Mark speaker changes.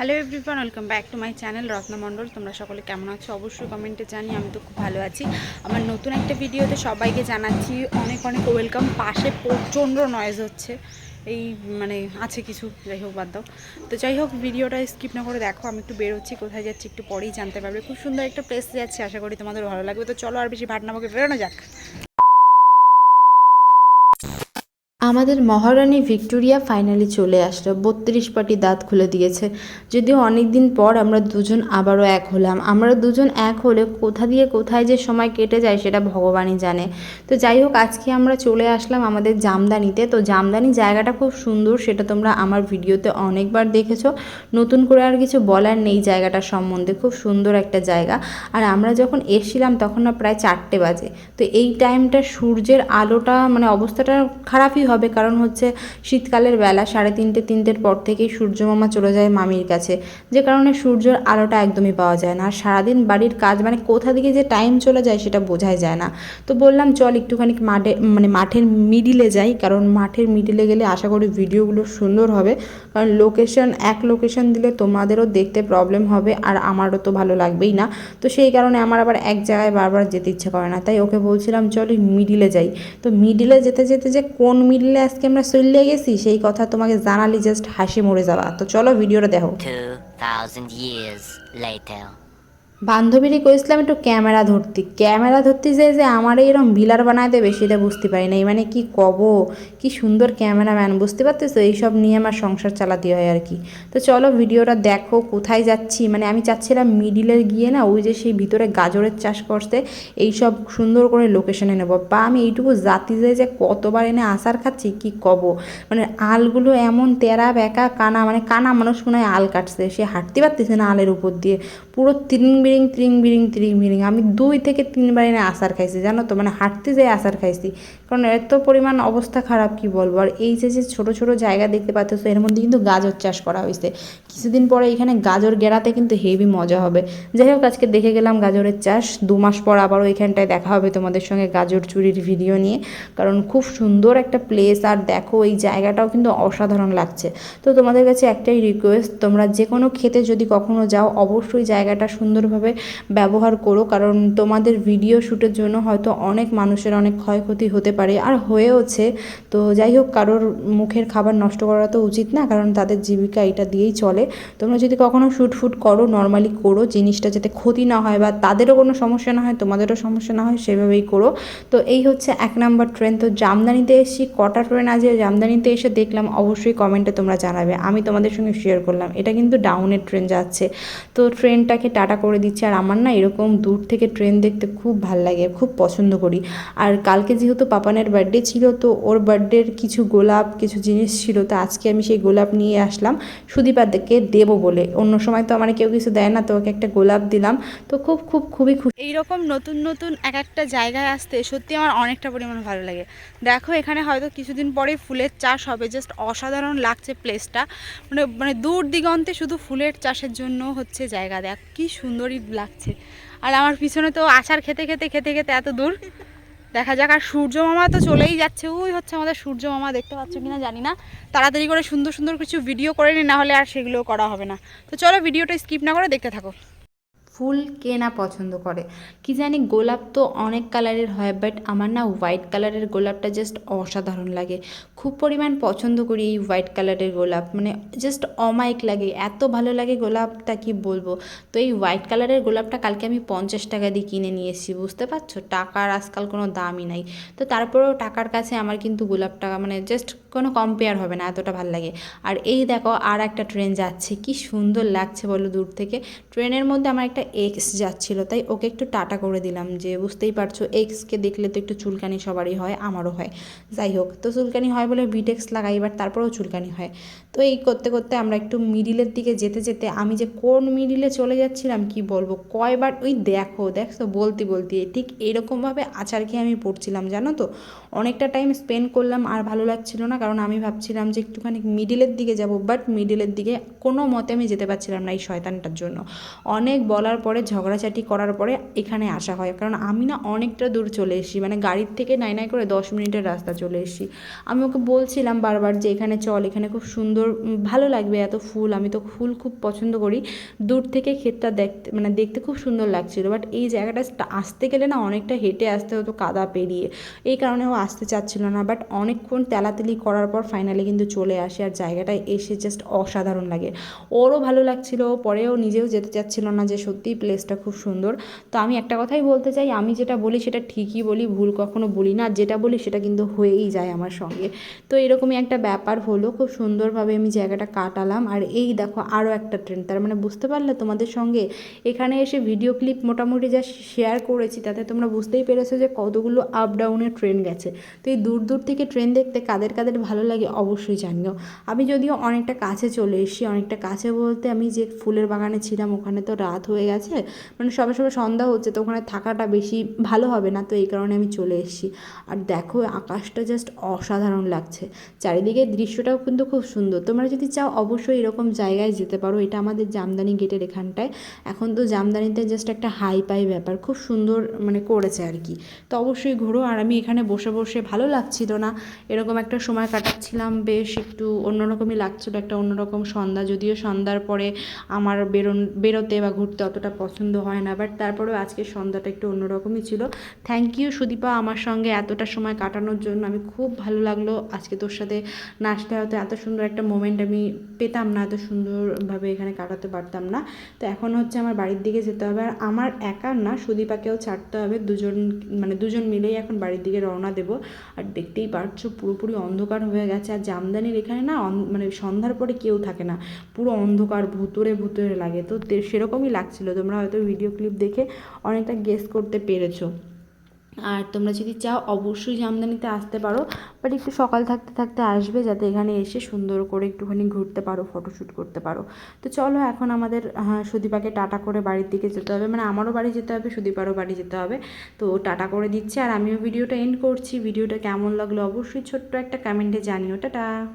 Speaker 1: Hello everyone welcome back to my channel Ratna Mondal তোমরা সকলে কেমন আছো? অবশ্যই কমেন্টে জানি আমি তো খুব ভালো আছি। আমার নতুন একটা ভিডিওতে সবাইকে জানাচ্ছি অনেক অনেক ওয়েলকাম পাশে প্রচণ্ড নয়েজ হচ্ছে। এই মানে আছে কিছু, যাই হোক বাদ দাও। তো যাই হোক, ভিডিওটা স্কিপ না করে দেখো, আমি একটু বেরোচ্ছি কোথায় যাচ্ছি একটু পরেই জানতে পারবে। খুব সুন্দর একটা প্লেস যাচ্ছি, আশা করি তোমাদের ভালো লাগবে। তো চলো আর বেশি ভাট না বকে বেরোনো যাক।
Speaker 2: আমাদের মহারানী ভিক্টোরিয়া ফাইনালি চলে আসলো। বত্রিশ পাটি দাঁত খুলে দিয়েছে। যদিও অনেক দিন পর আমরা দুজন আবারও এক হলাম। আমরা দুজন এক হলে কোথা দিয়ে কোথায় যে সময় কেটে যায় সেটা ভগবানই জানে। তো যাই হোক, আজকে আমরা চলে আসলাম আমাদের জামদানিতে। তো জামদানি জায়গাটা খুব সুন্দর, সেটা তোমরা আমার ভিডিওতে অনেকবার দেখেছ। নতুন করে আর কিছু বলার নেই জায়গাটা সম্বন্ধে। খুব সুন্দর একটা জায়গা। আর আমরা যখন এসেছিলাম তখন না প্রায় চারটে বাজে। তো এই টাইমটা সূর্যের আলোটা মানে অবস্থাটা খারাপই হবে। কারণ হচ্ছে শীতকালের বেলা সাড়ে তিনটে, তিনটের পর থেকেই সূর্যমামা চলে যায় মামির কাছে। যে কারণে সূর্যের আলোটা একদমই পাওয়া যায় না। আর সারাদিন বাড়ির কাজ মানে কোথা দিকে যে টাইম চলে যায় সেটা বোঝাই যায় না। তো বললাম, চল একটুখানি মাঠে মানে মাঠের মিডিলে যাই, কারণ মাঠের মিডিলে গেলে আশা করি ভিডিওগুলো সুন্দর হবে। কারণ লোকেশন এক লোকেশন দিলে তোমাদেরও দেখতে প্রবলেম হবে, আর আমারও তো ভালো লাগবেই না। তো সেই কারণে আমার আবার এক জায়গায় বারবার যেতে ইচ্ছে করে না। তাই ওকে বলছিলাম, চল মিডিলে যাই। তো মিডিলে যেতে যেতে যে কোন মিডিলে আজকে আমরা চলে গেছি সেই কথা তোমাকে জানালি জাস্ট হাসি মরে যাওয়া তো চলো ভিডিওটা দেখো
Speaker 3: 2,000 years later.
Speaker 2: বান্ধবীরে কইছিলাম একটু ক্যামেরা ধরতি। ক্যামেরা ধরতে যে যে আমার এরকম বিলার বানায় দেবে সেটা বুঝতে পারি নাই। মানে কি কব? কি সুন্দর ক্যামেরাম্যান, বুঝতে পারতেছো? এইসব নিয়ে আমার সংসার চালাতে হয় আর কি। তো চলো ভিডিওটা দেখো, কোথায় যাচ্ছি। মানে আমি চাচ্ছিলাম মিডিলে গিয়ে না, ওই যে সেই ভিতরে গাজরের চাষ করতে, এইসব সুন্দর করে লোকেশনে নেব। বা আমি এইটুকু জাতি যে যে কতবার এনে আসার খাচ্ছি, কি কব? মানে আলগুলো এমন তেরা বেকা কানা মানে কানা মানুষ মনে হয় আল কাটছে। সে হাঁটতে পারতেছে না আলের উপর দিয়ে। পুরো তিরিং বিরিং ত্রিং বিরিং ত্রিং বিরিং আমি দুই থেকে তিনবার এনে আচার খাইছি, জানো তো? মানে হাঁটতে যেয়ে আচার খাইছি। কারণ এত পরিমাণ অবস্থা খারাপ, কি বলব? আর এই যে যে ছোটো ছোটো জায়গা দেখতে পাচ্ছ, এর মধ্যে কিন্তু গাজর চাষ করা হয়েছে। কিছুদিন পরে এখানে গাজর গেরাতে কিন্তু হেভি মজা হবে। যাই হোক, আজকে দেখে গেলাম গাজরের চাষ। দু মাস পর আবারও এখানটায় দেখা হবে তোমাদের সঙ্গে গাজর চুরির ভিডিও নিয়ে। কারণ খুব সুন্দর একটা প্লেস আর দেখো, এই জায়গাটাও কিন্তু অসাধারণ লাগছে। তো তোমাদের কাছে একটাই রিকোয়েস্ট তোমরা যে কোনো খেতে যদি কখনো যাও, অবশ্যই জায়গাটা সুন্দরভাবে ব্যবহার করো। কারণ তোমাদের ভিডিও শ্যুটের জন্য হয়তো অনেক মানুষের অনেক ক্ষয়ক্ষতি হতে পারে। আর হয়েওছে, তো যাই হোক, কারোর মুখের খাবার নষ্ট করা তো উচিত না, কারণ তাদের জীবিকা এটা দিয়েই চলে। তোমরা যদি কখনো শ্যুট ফুট করো নর্মালি করো, জিনিসটা যাতে ক্ষতি না হয় বা তাদেরও কোনো সমস্যা না হয়, তোমাদেরও সমস্যা না হয়, সেভাবেই করো। তো এই হচ্ছে এক নাম্বার ট্রেন তো জামদানিতে এসেছি, কটা ট্রেন আছে জামদানিতে এসে দেখলাম, অবশ্যই কমেন্টে তোমরা জানাবে। আমি তোমাদের সঙ্গে শেয়ার করলাম, এটা কিন্তু ডাউনের ট্রেন যাচ্ছে। তো ট্রেনটাকে টাটা করে দিচ্ছে, আর আমার না এরকম দূর থেকে ট্রেন দেখতে খুব ভালো লাগে, খুব পছন্দ করি। আর কালকে যেহেতু পাপানের বার্থডে ছিল, তো ওর বার্থডের কিছু গোলাপ, কিছু জিনিস ছিল, তো আজকে আমি সেই গোলাপ নিয়ে আসলাম। সুদীপাদেরকে দেবো বলে। অন্য সময় তো আমার কেউ কিছু দেয় না, তো ওকে একটা গোলাপ দিলাম। তো খুব খুব, খুবই খুশি।
Speaker 1: এইরকম নতুন নতুন এক একটা জায়গায় আসতে সত্যি আমার অনেকটা পরিমাণ ভালো লাগে। দেখো এখানে হয়তো কিছুদিন পরে ফুলের চাষ হবে জাস্ট অসাধারণ লাগছে প্লেসটা মানে মানে দূর দিগন্তে শুধু ফুলের চাষের জন্য হচ্ছে জায়গা। দেখ, কি সুন্দরই লাগছে। আর আমার পিছনে তো আচার খেতে খেতে খেতে খেতে এত দূর। দেখা যাক, আর সূর্য মামা তো চলেই যাচ্ছে। ওই হচ্ছে আমাদের সূর্য মামা, দেখতে পাচ্ছ কিনা জানি না। তাড়াতাড়ি করে সুন্দর সুন্দর কিছু ভিডিও করে নি, না হলে আর সেগুলো করা হবে না। তো চলো ভিডিওটা স্কিপ না করে দেখতে থাকো।
Speaker 2: ফুল কে না পছন্দ করে? কি জানি গোলাপ তো অনেক কালারের হয় বাট আমার না হোয়াইট কালারের গোলাপটা জাস্ট অসাধারণ লাগে। খুব পরিমাণ পছন্দ করি এই হোয়াইট কালারের গোলাপ মানে জাস্ট অমায়িক লাগে। এত ভালো লাগে গোলাপটা, কি বলব? তো এই হোয়াইট কালারের গোলাপটা কালকে আমি পঞ্চাশ টাকা দিয়ে কিনে নিয়ে এসেছি, বুঝতে পারছ? টাকার আজকাল কোনো দামই নাই। তো তারপরেও টাকার কাছে আমার কিন্তু গোলাপটা মানে জাস্ট কোনো কম্পেয়ার হবে না, এতটা ভালো লাগে। আর এই দেখো, আর একটা ট্রেন যাচ্ছে, কি সুন্দর লাগছে বলো দূর থেকে। ট্রেনের মধ্যে আমার একটা এক্স যাচ্ছিল, তাই ওকে একটু টাটা করে দিলাম যে বুঝতেই পারছ এক্সকে দেখলে তো একটু চুলকানি সবারই হয়, আমারও হয়। যাই হোক, তো চুলকানি হয় বলে বিটেক্স লাগাই, এবার তারপরেও চুলকানি হয়। তো এই করতে করতে আমরা একটু মিডিলের দিকে যেতে যেতে আমি যে কোন মিডিলে চলে যাচ্ছিলাম কি বলব? কয়বার, ওই দেখো, দেখছ? বলতে বলতে, ঠিক এরকমভাবে আচার খেয়ে আমি পড়ছিলাম, জানো তো? অনেকটা টাইম স্পেন্ড করলাম, আর ভালো লাগছিল না, কারণ আমি ভাবছিলাম যে একটুখানি মিডিলের দিকে যাব বাট মিডিলের দিকে কোনো মতে আমি যেতে পারছিলাম না এই শয়তানটার জন্য। অনেক বলার পরে, ঝগড়াঝাটি করার পরে এখানে আসা হয়, কারণ আমি না অনেকটা দূর চলে এসেছি মানে গাড়ির থেকে নাই নাই করে দশ মিনিটের রাস্তা চলে এসেছি। আমি ওকে বলছিলাম বারবার যে এখানে চল, এখানে খুব সুন্দর উম, ভালো লাগবে এত ফুল আমি তো ফুল খুব পছন্দ করি। দূর থেকে ক্ষেতটা দেখতে মানে দেখতে খুব সুন্দর লাগছিল বাট এই জায়গাটা আসতে গেলে না অনেকটা হেঁটে আসতে হতো কাদা পেরিয়ে। এই কারণে ও আসতে চাচ্ছিল না বাট অনেকক্ষণ তেলাতেলি করার পর ফাইনালি কিন্তু চলে আসে আর জায়গাটায় এসে জাস্ট অসাধারণ লাগে। ওরও ভালো লাগছিল পরেও নিজেও যেতে চাচ্ছিল না যে সত্যিই প্লেসটা খুব সুন্দর। তো আমি একটা কথাই বলতে চাই আমি যেটা বলি সেটা ঠিকই বলি ভুল কখনো বলি না যেটা বলি সেটা কিন্তু হয়েই যায় আমার সঙ্গে। তো এরকমই একটা ব্যাপার হলো খুব সুন্দরভাবে আমি জায়গাটা কাটালাম? আর এই দেখো আরও একটা ট্রেন তার মানে বুঝতে পারলে তোমাদের সঙ্গে এখানে এসে ভিডিও ক্লিপ মোটামুটি যা শেয়ার করেছি, তাতে তোমরা বুঝতেই পেরেছ যে কতগুলো আপ ডাউনের ট্রেন গেছে। তো এই দূর দূর থেকে ট্রেন দেখতে কাদের কাদের ভালো লাগে অবশ্যই জানিও। আমি যদিও অনেকটা কাছে চলে এসেছি, অনেকটা কাছে বলতে আমি যে ফুলের বাগানে ছিলাম, ওখানে তো রাত হয়ে গেছে মানে সবে সবে সন্ধ্যা হচ্ছে, তো ওখানে থাকাটা বেশি ভালো হবে না, তো এই কারণে আমি চলে এসেছি। আর দেখো আকাশটা জাস্ট অসাধারণ লাগছে চারিদিকে দৃশ্যটাও কিন্তু খুব সুন্দর। তোমরা যদি চাও অবশ্যই এরকম জায়গায় যেতে পারো। এটা আমাদের জামদানি গেটের এখানটায়। এখন তো জামদানিতে জাস্ট একটা হাই পাই ব্যাপার। খুব সুন্দর মানে করেছে আর কি। তো অবশ্যই ঘুরো। আর আমি এখানে বসে বসে ভালো লাগছিল না। এরকম একটা সময় কাটাচ্ছিলাম। বেশ একটু অন্যরকমই লাগছিল। একটা অন্যরকম সন্ধ্যা। যদিও সন্ধ্যার পরে আমার বেরোন, বেরোতে বা ঘুরতে অতটা পছন্দ হয় না। বাট তারপরেও আজকের সন্ধ্যাটা একটু অন্যরকমই ছিল। থ্যাংক ইউ সুদীপা আমার সঙ্গে এতটা সময় কাটানোর জন্য। আমি খুব ভালো লাগল আজকে তোর সাথে নাচতে হয়তো এত সুন্দর একটা মোমেন্ট আমি পেতাম না, এত সুন্দরভাবে এখানে কাটাতে পারতাম না। তো এখন হচ্ছে আমার বাড়ির দিকে যেতে হবে। আর আমার একার না, সুদীপাকেও ছাড়তে হবে। দুজন মানে দুজন মিলেই এখন বাড়ির দিকে রওনা দেবো। আর দেখতেই পারছ, পুরোপুরি অন্ধকার হয়ে গেছে। আর জামদানির এখানে না মানে সন্ধ্যার পরে কেউ থাকে না। পুরো অন্ধকার, ভুতুরে ভুতুরে লাগে। তো সেরকমই লাগছিল। তোমরা হয়তো ভিডিও ক্লিপ দেখে অনেকটা গেস করতে পেরেছ। আর তোমরা যদি চাও অবশ্যই জামদানিতে আসতে পারো বাট একটু সকাল থাকতে থাকতে আসবে যাতে এখানে এসে সুন্দর করে একটুখানি ঘুরতে পারো ফটোশ্যুট করতে পারো। তো চলো এখন আমাদের হ্যাঁ, সুদীপাকে টাটা করে বাড়ির দিকে যেতে হবে মানে আমারও বাড়ি যেতে হবে সুদীপারও বাড়ি যেতে হবে। তো টাটা করে দিচ্ছে আর আমিও ভিডিওটা এন্ড করছি। ভিডিওটা কেমন লাগল অবশ্যই ছোট্ট একটা কমেন্টে জানিও। টাটা!